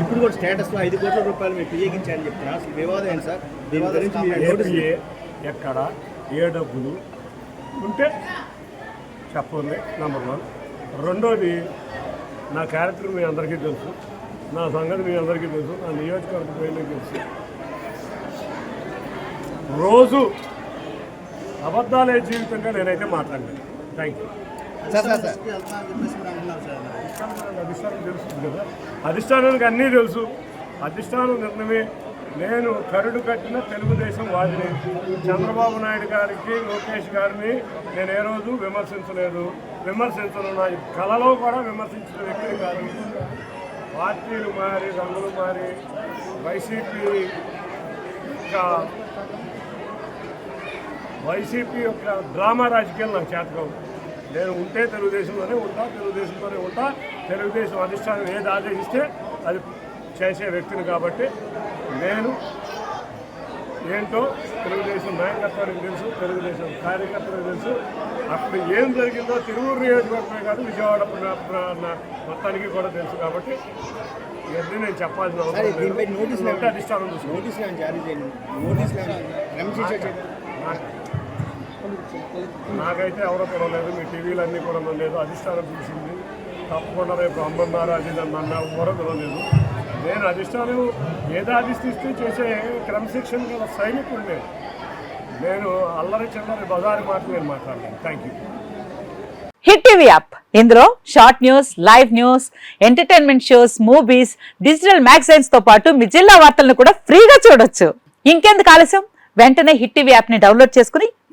ఇప్పుడు కూడా స్టేటస్లో ఐదు కోట్ల రూపాయలు మీరు పియ్యగించారని చెప్తున్నారు. అసలు వివాదం ఏంటి సార్? దీని గురించి ఎక్కడ ఏ డబ్బులు ఉంటే చెప్పండి నెంబర్ వన్ రెండోది నా క్యారెక్టర్ మీ అందరికీ తెలుసు. నా సంగతి మీ అందరికీ తెలుసు. నా నియోజకవర్గ ప్రజలకు తెలుసు. రోజు అబద్ధాలే జీవితంగా నేనైతే మాట్లాడలేదు. Thank you sir sir sir. అధిష్టానం కదా అధిష్టానానికి అన్నీ తెలుసు. అధిష్టానం నిర్ణయమే. నేను కరుడు కట్టిన తెలుగుదేశం వాదిని. చంద్రబాబు నాయుడు గారికి లోకేష్ గారిని నేను ఏ రోజు విమర్శించలేదు. విమర్శించను నా కళలో కూడా విమర్శించిన వ్యక్తిని కాదు. పార్టీలు మారి రంగులు మారి వైసీపీ యొక్క వైసీపీ యొక్క డ్రామా రాజకీయాలు నాకు చేతకావు. నేను ఉంటే తెలుగుదేశంలోనే ఉంటా తెలుగుదేశంలోనే ఉంటా. తెలుగుదేశం అధిష్టానం ఏది ఆదేశిస్తే అది చేసే వ్యక్తిని కాబట్టి నేను ఏంటో తెలుగుదేశం నాయకత్వానికి తెలుసు తెలుగుదేశం కార్యకర్తలకు తెలుసు. అప్పుడు ఏం జరిగిందో తిరువురు నియోజకవర్గమే కాదు విజయవాడ మొత్తానికి కూడా తెలుసు కాబట్టి ఇవన్నీ నేను చెప్పాల్సిన సార్ అవసరం అధిష్టానం. నోటీసులు జారీ చేయండి? నోటీసులు ఏమైనా క్రమశిక్ష చేయండి నాకు- నాకైతే ఎవరో పిలవలేదు మీ టీవీలు అన్నీ కూడా లేదు అధిష్టానం చూసింది. తప్పకుండా రేపు అమ్మన్నారు అది నన్ను ఎవరో పిలవలేదు నేను అధిష్టానం ఏదో అధిష్టిస్తే చేసే క్రమశిక్షణ గల సైనికుడు నేను. నేను అల్లరి చిల్లరి బజారు మాట నేను మాట్లాడలేను. Thank you hit TV app. ఇందులో short news live news entertainment shows movies digital మ్యాగజైన్స్తో పాటు మీ జిల్లా వార్తలను కూడా ఫ్రీగా చూడొచ్చు. ఇంకెందుకు ఆలస్యం? వెంటనే హిట్ టీవీ యాప్ని డౌన్లోడ్ చేసుకుని